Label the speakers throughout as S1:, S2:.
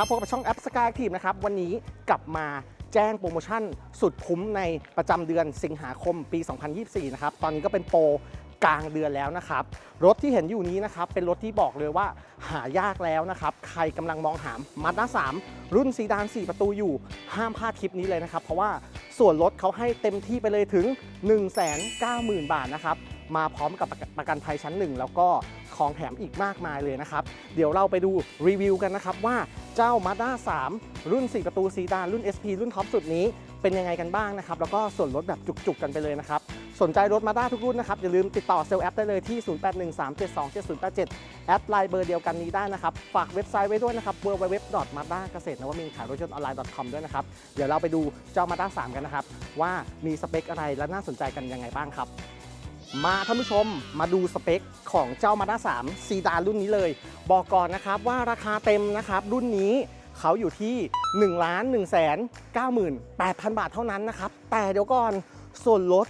S1: ครับพบกับช่องแอปสกายทีมนะครับ วันนี้กลับมาแจ้งโปรโมชั่นสุดคุ้มในประจำเดือนสิงหาคมปี 2024 นะครับ ตอนนี้ก็เป็นโปรกลางเดือนแล้วนะครับ รถที่เห็นอยู่นี้นะครับ เป็นรถที่บอกเลยว่าหายากแล้วนะครับ ใครกำลังมองหามาด้า3 รุ่นซีดาน 4 ประตูอยู่ ห้ามพลาดคลิปนี้เลยนะครับ เพราะว่าส่วนลดเขาให้เต็มที่ไปเลยถึง 190,000 บาทนะครับ มาพร้อมกับประกันภัยชั้นหนึ่งแล้วก็ของแถมอีกมากมายเลยนะครับ เดี๋ยวเราไปดูรีวิวกันนะครับว่า เจ้า Mazda 3 รุ่น 4 ประตูซีดานรุ่น SP รุ่นท็อปสุดนี้เป็นยังไงกันบ้างนะครับ แล้วก็ส่วนลดแบบจุกๆกันไปเลยนะครับ สนใจรถ Mazda ทุกรุ่นนะครับ อย่าลืมติดต่อเซลล์แอปได้เลยที่ 0813727087 แอดไลน์เบอร์เดียวกันนี้ได้นะครับ ฝากเว็บไซต์ไว้ด้วยนะครับ www.mazda เกษตรนวมินขายรถยนต์ออนไลน์ .com ด้วยนะครับ เดี๋ยวเราไปดูเจ้า Mazda 3 กันนะครับว่ามีสเปคอะไรและน่าสนใจกันยังไงบ้างครับ มาท่านผู้ชมมาดูสเปคของเจ้า Mazda 3ซีดานรุ่นนี้เลย บอกก่อนนะครับว่าราคาเต็มนะครับรุ่นนี้เขาอยู่ที่ 1 1 9 8 0 0 0 บาทเท่านั้นนะครับแต่เดี๋ยวก่อนส่วนลด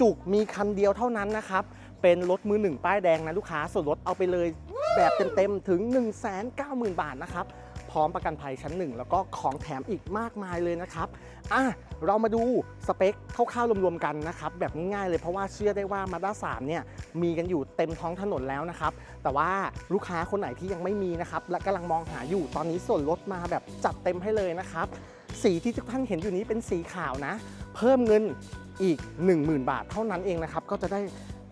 S1: จุกๆ มีคันเดียวเท่านั้นนะครับเป็นรถมือหนึ่งป้ายแดงนะลูกค้าส่วนลดเอาไปเลยแบบเต็มๆถึง 190,000 บาทนะครับ พร้อมประกันภัยชั้นหนึ่งแล้วก็ของแถมอีกมากมายเลยนะครับอะเรามาดูสเปคคร่าวๆรวมๆกันนะครับแบบง่ายๆเลยเพราะว่าเชื่อได้ว่า Mazda 3เนี่ยมีกันอยู่เต็มท้องถนนแล้วนะครับแต่ว่าลูกค้าคนไหนที่ยังไม่มีนะครับและกำลังมองหาอยู่ตอนนี้ส่วนลดมาแบบจัดเต็มให้เลยนะครับสีที่ทุกท่านเห็นอยู่นี้เป็นสีขาวนะ เพิ่มเงินอีก 10,000 บาทเท่านั้นเองนะครับก็จะได้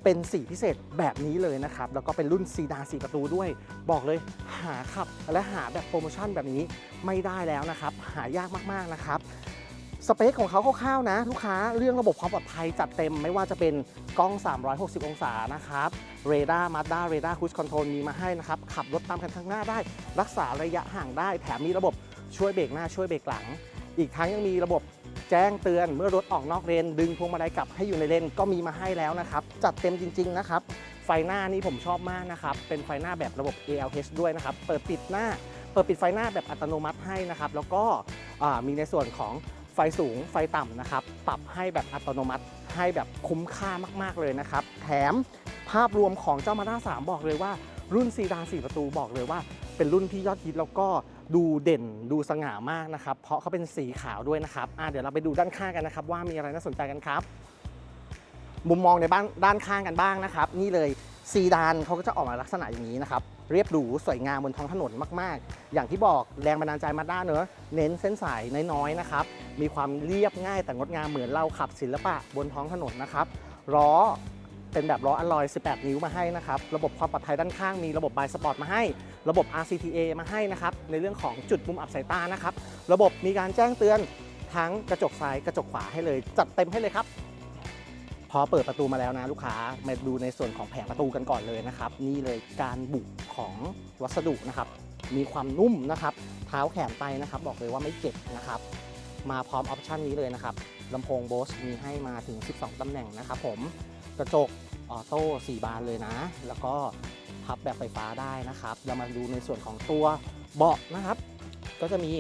S1: เป็นสีพิเศษแบบนี้เลยนะครับ แล้วก็เป็นรุ่นซีดานสีประตูด้วย บอกเลยหาขับและหาแบบโปรโมชั่นแบบนี้ไม่ได้แล้วนะครับ หายากมากๆนะครับสเปคของเขาคร่าวๆนะ ลูกค้าเรื่องระบบความปลอดภัยจัดเต็มไม่ว่าจะเป็นกล้อง 360 องศานะครับเรดาร์มาด้าเรดาร์คู e คอนโทรลมีมาให้นะครับ ขับรถตามกันข้างหน้าได้ รักษาระยะห่างได้ แถมมีระบบช่วยเบรกหน้าช่วยเบรกหลัง อีกทั้งยังมีระบบ แจ้งเตือนเมื่อรถออกนอกเลน ดึงพวงมาลัยกลับให้อยู่ในเลนก็มีมาให้แล้วนะครับ จัดเต็มจริง ๆ นะครับ ไฟหน้านี่ผมชอบมากนะครับ เป็นไฟหน้าแบบระบบ ALH ด้วยนะครับ เปิดปิดหน้า เปิดปิดไฟหน้าแบบอัตโนมัติให้นะครับ แล้วก็มีในส่วนของไฟสูงไฟต่ำนะครับ ปรับให้แบบอัตโนมัติให้แบบคุ้มค่ามาก ๆ เลยนะครับ แถมภาพรวมของเจ้ามาด้า3บอกเลยว่ารุ่นซีดาน4ประตูบอกเลยว่า เป็นรุ่นที่ยอดฮิตแล้วก็ ดูเด่นดูสง่ามากนะครับ เพราะเขาเป็นสีขาวด้วยนะครับเดี๋ยวเราไปดูด้านข้างกันนะครับ ว่ามีอะไรน่าสนใจกันครับ มุมมองในบ้านด้านข้างกันบ้างนะครับ นี่เลยซีดานเขาก็จะออกมาลักษณะอย่างนี้นะครับ เรียบหรูสวยงามบนท้องถนนมาก ๆ อย่างที่บอกแรงบันดาลใจมาด้าเนอะเน้นเส้นสายน้อยๆนะครับ มีความเรียบง่ายแต่งดงามเหมือนเราขับศิลปะบนท้องถนนนะครับล้อ เป็นแบบล้ออลลอย 18 นิ้วมาให้นะครับ ระบบความปลอดภัยด้านข้างมีระบบไบสปอร์ตมาให้ ระบบ RCTA มาให้นะครับ ในเรื่องของจุดมุมอับสายตานะครับ ระบบมีการแจ้งเตือนทั้งกระจกซ้ายกระจกขวาให้เลย จัดเต็มให้เลยครับ พอเปิดประตูมาแล้วนะลูกค้า มาดูในส่วนของแผงประตูกันก่อนเลยนะครับ นี่เลยการบุของวัสดุนะครับ มีความนุ่มนะครับ เท้าแขนไปนะครับ บอกเลยว่าไม่เจ็บนะครับ มาพร้อมออปชันนี้เลยนะครับลำโพงโบสมีให้มาถึง 12 ตำแหน่งนะครับผม กระจกออโต้4บานเลยนะ แล้วก็พับแบบไฟฟ้าได้นะครับ เรามาดูในส่วนของตัวเบาะนะครับ ก็จะมี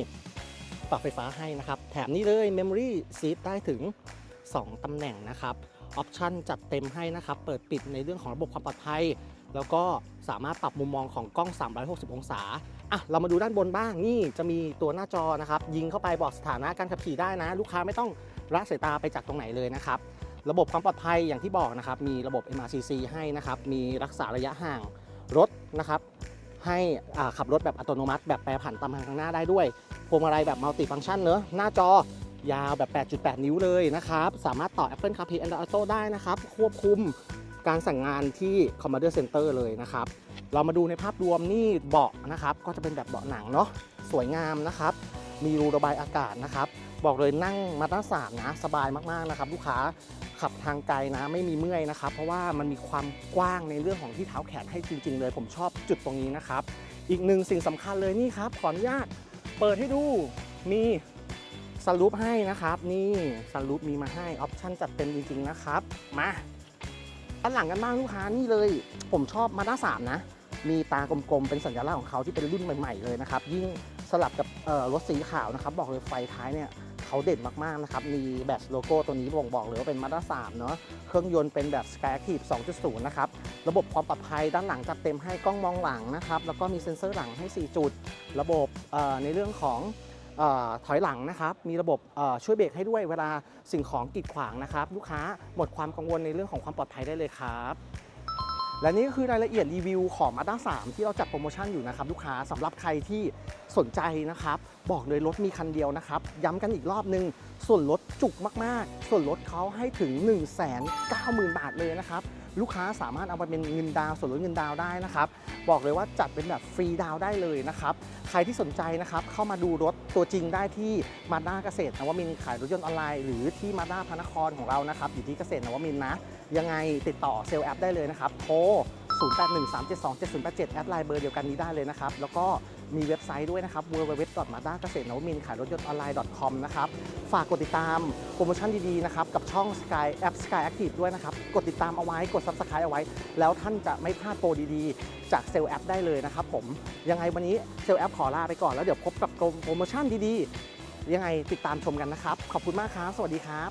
S1: ปรับไฟฟ้าให้นะครับ แถมนี้เลย Memory Seat ได้ถึง 2ตำแหน่งนะครับ ออปชันจัดเต็มให้นะครับ เปิดปิดในเรื่องของระบบความปลอดภัย แล้วก็สามารถปรับมุมมองของกล้อง 360 องศาอะเรามาดูด้านบนบ้างนี่จะมีตัวหน้าจอนะครับ ยิงเข้าไปบอกสถานะการขับขี่ได้นะ ลูกค้าไม่ต้องละสายตาไปจากตรงไหนเลยนะครับ ระบบความปลอดภัยอย่างที่บอกนะครับ มีระบบ MRCC ให้นะครับ มีรักษาระยะห่างรถนะครับ ให้อ่าขับรถแบบอัตโนมัติ แบบแปรผันตามทางข้างหน้าได้ด้วย พวงมาลัยแบบมัลติฟังก์ชันเนอะหน้าจอยาวแบบ 8.8 นิ้วเลยนะครับ สามารถต่อ Apple CarPlay Android Auto ได้นะครับ ควบคุมการสั่งงานที่ Commander Center เลยนะครับ เรามาดูในภาพรวมนี่เบาะนะครับ ก็จะเป็นแบบเบาะหนังเนาะ สวยงามนะครับ มีรูระบายอากาศนะครับ บอกเลยนั่งมาตั้งสามนะสบายมากๆนะครับ ลูกค้าขับทางไกลนะไม่มีเมื่อยนะครับ เพราะว่ามันมีความกว้างในเรื่องของที่เท้าแขนให้จริง ๆ เลย ผมชอบจุดตรงนี้นะครับ อีกหนึ่งสิ่งสำคัญเลยนี่ครับขออนุญาตเปิดให้ดูมีสลูปให้นะครับ นี่สลูปมีมาให้ออปชั่นจัดเต็มจริง ๆ นะครับมาด้านหลังกันบ้างลูกค้านี่เลย ผมชอบมาด้าสามนะ มีตากลมๆเป็นสัญลักษณ์ของเขาที่เป็นรุ่นใหม่ ๆ เลยนะครับ ยิ่ง สลับกับรถสีขาวนะครับ บอกเลยไฟท้ายเนี่ยเขาเด่นมากๆนะครับ มีแบตโลโก้ตัวนี้บ่งบอกเลยว่าเป็นมาด้า3เนาะ เครื่องยนต์เป็นแบบ Sky Active 2.0 นะครับ ระบบความปลอดภัยด้านหลังจัดเต็มให้กล้องมองหลังนะครับ แล้วก็มีเซ็นเซอร์หลังให้ 4 จุด ระบบในเรื่องของออถอยหลังนะครับ มีระบบช่วยเบรกให้ด้วยเวลาสิ่งของกีดขวางนะครับ ลูกค้าหมดความกังวลในเรื่องของความปลอดภัยได้เลยครับ และนี่ก็คือรายละเอียดรีวิวของ Mazda 3 ที่เราจัดโปรโมชั่นอยู่นะครับลูกค้าสำหรับใครที่สนใจนะครับ บอกเลยรถมีคันเดียวนะครับ ย้ำกันอีกรอบนึง ส่วนลดจุกมากๆ ส่วนลดเขาให้ถึง 1 9 0 0 0 0 บาทเลยนะครับ ลูกค้าสามารถเอาไปเป็นเงินดาวส่วนลดเงินดาวได้นะครับ บอกเลยว่าจัดเป็นแบบฟรีดาวได้เลยนะครับ ใครที่สนใจนะครับเข้ามาดูรถตัวจริงได้ที่มาด้าเกษตรนวมินท์ขายรถยนต์ออนไลน์ หรือที่มาด้าพระนครของเรานะครับอยู่ที่เกษตรนวมินท์นะ ยังไงติดต่อเซลล์แอปได้เลยนะครับโทร0813727087แอดไลน์เบอร์เดียวกันนี้ได้เลยนะครับแล้วก็ มีเว็บไซต์ด้วยนะครับ www.mazda เกษตรนวมินขายรถยนต์ออนไลน์ .com นะครับ ฝากกดติดตามโปรโมชั่นดีๆนะครับ กับช่อง Sky แอป Sky Active ด้วยนะครับ กดติดตามเอาไว้ กด Subscribe เอาไว้ แล้วท่านจะไม่พลาดโปรดีๆ จากเซลล์แอปได้เลยนะครับผม ยังไงวันนี้เซลล์แอปขอลาไปก่อน แล้วเดี๋ยวพบกับโปรโมชั่นดีๆ ยังไงติดตามชมกันนะครับ ขอบคุณมากครับ สวัสดีครับ